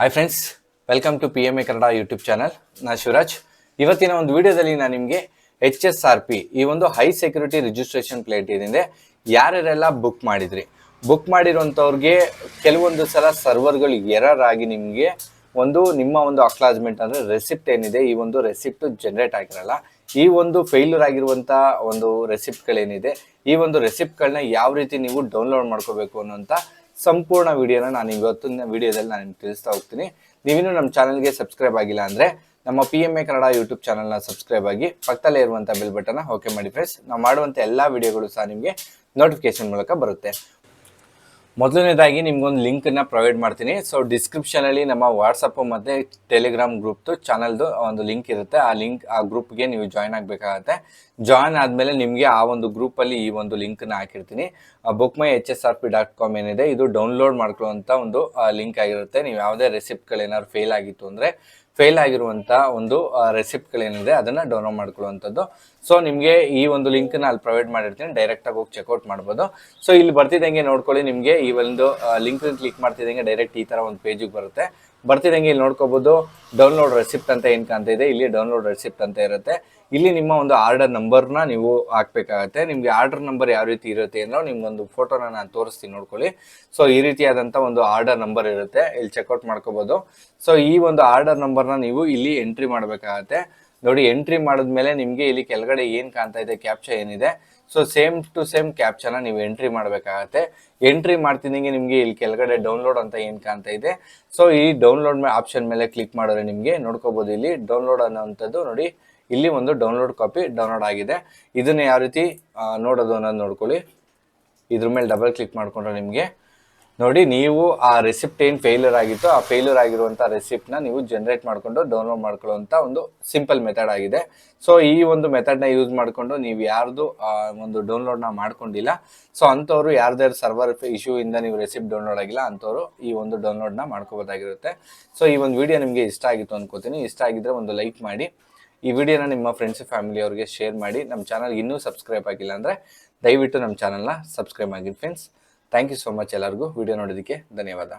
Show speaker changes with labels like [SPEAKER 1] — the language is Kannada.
[SPEAKER 1] Hi friends welcome to P M A Kannada YouTube channel ನಾ ಶಿವರಾಜ್ ಇವತ್ತಿನ ಒಂದು ವಿಡಿಯೋದಲ್ಲಿ ನಾನು ನಿಮಗೆ ಎಚ್ ಎಸ್ ಆರ್ ಪಿ ಈ ಒಂದು ಹೈ ಸೆಕ್ಯೂರಿಟಿ ರಿಜಿಸ್ಟ್ರೇಷನ್ ಪ್ಲೇಟ್ ಏನಿದೆ ಯಾರ್ಯಾರೆಲ್ಲ ಬುಕ್ ಮಾಡಿದ್ರಿ. ಬುಕ್ ಮಾಡಿರೋಂಥವ್ರಿಗೆ ಕೆಲವೊಂದು ಸಲ ಸರ್ವರ್ಗಳು ಎರರ್ ಆಗಿ ನಿಮಗೆ ಒಂದು, ನಿಮ್ಮ ಒಂದು ಅಕ್ಲಾಜ್ಮೆಂಟ್ ಅಂದರೆ ರೆಸಿಪ್ಟ್ ಏನಿದೆ, ಈ ಒಂದು ರೆಸಿಪ್ಟು ಜನರೇಟ್ ಆಗಿರಲ್ಲ. ಈ ಒಂದು ಫೇಲ್ಯೂರ್ ಆಗಿರುವಂಥ ಒಂದು ರೆಸಿಪ್ಟ್ಗಳೇನಿದೆ ಈ ಒಂದು ರೆಸಿಪ್ಟ್ಗಳನ್ನ ಯಾವ ರೀತಿ ನೀವು ಡೌನ್ಲೋಡ್ ಮಾಡ್ಕೋಬೇಕು ಅನ್ನೋಂಥ ಸಂಪೂರ್ಣ ವಿಡಿಯೋನ ನಾನು ಇವತ್ತಿನ ವಿಡಿಯೋದಲ್ಲಿ ನಾನು ತಿಳಿಸ್ತಾ ಹೋಗ್ತೀನಿ. ನೀವಿನ್ನೂ ನಮ್ಮ ಚಾನಲ್ಗೆ ಸಬ್ಸ್ಕ್ರೈಬ್ ಆಗಿಲ್ಲ ಅಂದರೆ ನಮ್ಮ P M A Kannada YouTube ಚಾನಲ್ನ ಸಬ್ಸ್ಕ್ರೈಬ್ ಆಗಿ ಪಕ್ಕದಲ್ಲೇ ಇರುವಂಥ ಬೆಲ್ ಬಟನ್ನ ಓಕೆ ಮಾಡಿ ಫ್ರೆಂಡ್ಸ್ ನಾವು ಮಾಡುವಂಥ ಎಲ್ಲ ವಿಡಿಯೋಗಳು ಸಹ ನಿಮಗೆ ನೋಟಿಫಿಕೇಶನ್ ಮೂಲಕ ಬರುತ್ತೆ. ಮೊದಲನೇದಾಗಿ ನಿಮ್ಗೊಂದು ಲಿಂಕನ್ನು ಪ್ರೊವೈಡ್ ಮಾಡ್ತೀನಿ. ಸೊ ಡಿಸ್ಕ್ರಿಪ್ಷನಲ್ಲಿ ನಮ್ಮ ವಾಟ್ಸಪ್ಪು ಮತ್ತು ಟೆಲಿಗ್ರಾಮ್ ಗ್ರೂಪ್ದು ಚಾನಲ್ದು ಒಂದು ಲಿಂಕ್ ಇರುತ್ತೆ. ಆ ಲಿಂಕ್ ಆ ಗ್ರೂಪ್ಗೆ ನೀವು ಜಾಯ್ನ್ ಆಗಬೇಕಾಗತ್ತೆ. ಜಾಯ್ನ್ ಆದಮೇಲೆ ನಿಮಗೆ ಆ ಒಂದು ಗ್ರೂಪಲ್ಲಿ ಈ ಒಂದು ಲಿಂಕನ್ನು ಹಾಕಿರ್ತೀನಿ. Book my H S R P dot com ಏನಿದೆ, ಇದು ಡೌನ್ಲೋಡ್ ಮಾಡ್ಕೊಳ್ಳೋವಂಥ ಒಂದು ಲಿಂಕ್ ಆಗಿರುತ್ತೆ. ನೀವು ಯಾವುದೇ ರೆಸಿಪ್ಟ್ಗಳೇನಾದ್ರು ಫೇಲ್ ಆಗಿತ್ತು ಅಂದರೆ ಫೇಲ್ ಆಗಿರುವಂಥ ಒಂದು ರೆಸಿಪ್ಟ್ಗಳೇನಿದೆ ಅದನ್ನು ಡೌನ್ಲೋಡ್ ಮಾಡ್ಕೊಳ್ಳುವಂಥದ್ದು. ಸೊ ನಿಮಗೆ ಈ ಒಂದು ಲಿಂಕ್ನ ಅಲ್ಲಿ ಪ್ರೊವೈಡ್ ಮಾಡಿರ್ತೀನಿ. ಡೈರೆಕ್ಟಾಗಿ ಹೋಗಿ ಚೆಕ್ಔಟ್ ಮಾಡ್ಬೋದು. ಸೊ ಇಲ್ಲಿ ಬರ್ತಿದ್ದಂಗೆ ನೋಡ್ಕೊಳ್ಳಿ, ನಿಮಗೆ ಈ ಒಂದು ಲಿಂಕ್ ಕ್ಲಿಕ್ ಮಾಡ್ತಿದ್ದಂಗೆ ಡೈರೆಕ್ಟ್ ಈ ಥರ ಒಂದು ಪೇಜಿಗೆ ಬರುತ್ತೆ. ಬರ್ತಿದ್ದಂಗೆ ಇಲ್ಲಿ ನೋಡ್ಕೋಬಹುದು ಡೌನ್ಲೋಡ್ ರೆಸಿಪ್ಟ್ ಅಂತ ಏನು ಕಾಣ್ತಾ ಇದೆ? ಇಲ್ಲಿ ಡೌನ್ಲೋಡ್ ರೆಸಿಪ್ಟ್ ಅಂತ ಇರುತ್ತೆ. ಇಲ್ಲಿ ನಿಮ್ಮ ಒಂದು ಆರ್ಡರ್ ನಂಬರ್ನ ನೀವು ಹಾಕ್ಬೇಕಾಗತ್ತೆ. ನಿಮಗೆ ಆರ್ಡರ್ ನಂಬರ್ ಯಾವ ರೀತಿ ಇರುತ್ತೆ ಅಂದ್ರೆ ನಿಮ್ಗೊಂದು ಫೋಟೋನ ನಾನು ತೋರಿಸ್ತೀನಿ ನೋಡ್ಕೊಳ್ಳಿ. ಸೊ ಈ ರೀತಿಯಾದಂಥ ಒಂದು ಆರ್ಡರ್ ನಂಬರ್ ಇರುತ್ತೆ. ಇಲ್ಲಿ ಚೆಕ್ಔಟ್ ಮಾಡ್ಕೋಬೋದು. ಸೊ ಈ ಒಂದು ಆರ್ಡರ್ ನಂಬರ್ನ ನೀವು ಇಲ್ಲಿ ಎಂಟ್ರಿ ಮಾಡಬೇಕಾಗತ್ತೆ. ನೋಡಿ ಎಂಟ್ರಿ ಮಾಡಿದ್ಮೇಲೆ ನಿಮಗೆ ಇಲ್ಲಿ ಕೆಳಗಡೆ ಏನು ಕಾಣ್ತಾ ಇದೆ ಕ್ಯಾಪ್ಚ ಏನಿದೆ. ಸೊ ಸೇಮ್ ಟು ಸೇಮ್ ಕ್ಯಾಪ್ಚನ ನೀವು ಎಂಟ್ರಿ ಮಾಡಬೇಕಾಗತ್ತೆ. ಎಂಟ್ರಿ ಮಾಡ್ತಿದ್ದಂಗೆ ನಿಮಗೆ ಇಲ್ಲಿ ಕೆಳಗಡೆ ಡೌನ್ಲೋಡ್ ಅಂತ ಏನು ಕಾಣ್ತಾ ಇದೆ. ಸೊ ಈ ಡೌನ್ಲೋಡ್ ಆಪ್ಷನ್ ಮೇಲೆ ಕ್ಲಿಕ್ ಮಾಡಿದ್ರೆ ನಿಮಗೆ ನೋಡ್ಕೋಬೋದು ಇಲ್ಲಿ. ಡೌನ್ಲೋಡ್ ಅನ್ನೋವಂಥದ್ದು ನೋಡಿ, ಇಲ್ಲಿ ಒಂದು ಡೌನ್ಲೋಡ್ ಕಾಪಿ ಡೌನ್ಲೋಡ್ ಆಗಿದೆ. ಇದನ್ನು ಯಾವ ರೀತಿ ನೋಡೋದು ಅನ್ನೋದು ನೋಡ್ಕೊಳ್ಳಿ. ಇದ್ರ ಮೇಲೆ ಡಬಲ್ ಕ್ಲಿಕ್ ಮಾಡಿಕೊಂಡ್ರೆ ನಿಮಗೆ ನೋಡಿ, ನೀವು ಆ ರೆಸಿಪ್ಟ್ ಏನು ಫೇಲ್ಯೂರ್ ಆಗಿತ್ತು, ಆ ಫೇಲ್ಯೂರ್ ಆಗಿರುವಂಥ ರೆಸಿಪ್ಟನ್ನ ನೀವು ಜನರೇಟ್ ಮಾಡಿಕೊಂಡು ಡೌನ್ಲೋಡ್ ಮಾಡ್ಕೊಳ್ಳುವಂಥ ಒಂದು ಸಿಂಪಲ್ ಮೆಥಡ್ ಆಗಿದೆ. ಸೊ ಈ ಒಂದು ಮೆಥಡ್ನ ಯೂಸ್ ಮಾಡಿಕೊಂಡು ನೀವು ಯಾರ್ದು ಒಂದು ಡೌನ್ಲೋಡ್ನ ಮಾಡ್ಕೊಂಡಿಲ್ಲ ಸೊ ಅಂಥವ್ರು ಯಾರ್ದಾರು ಸರ್ವರ್ ಇಶ್ಯೂ ಇಂದ ನೀವು ರೆಸಿಪ್ಟ್ ಡೌನ್ಲೋಡ್ ಆಗಿಲ್ಲ, ಅಂಥವ್ರು ಈ ಒಂದು ಡೌನ್ಲೋಡ್ನ ಮಾಡ್ಕೋಬೋದಾಗಿರುತ್ತೆ. ಸೊ ಈ ಒಂದು ವಿಡಿಯೋ ನಿಮಗೆ ಇಷ್ಟ ಆಗಿತ್ತು ಅನ್ಕೋತೀನಿ. ಇಷ್ಟ ಆಗಿದ್ರೆ ಒಂದು ಲೈಕ್ ಮಾಡಿ. ಈ ವಿಡಿಯೋನ ನಿಮ್ಮ ಫ್ರೆಂಡ್ಸ್ ಫ್ಯಾಮಿಲಿ ಅವ್ರಿಗೆ ಶೇರ್ ಮಾಡಿ. ನಮ್ಮ ಚಾನಲ್ಗೆ ಇನ್ನೂ ಸಬ್ಸ್ಕ್ರೈಬ್ ಆಗಿಲ್ಲ ಅಂದರೆ ದಯವಿಟ್ಟು ನಮ್ಮ ಚಾನಲ್ನ ಸಬ್ಸ್ಕ್ರೈಬ್ ಆಗಿ friends thank you so much ಎಲ್ಲರಿಗೂ. ವಿಡಿಯೋ ನೋಡೋದಕ್ಕೆ ಧನ್ಯವಾದ.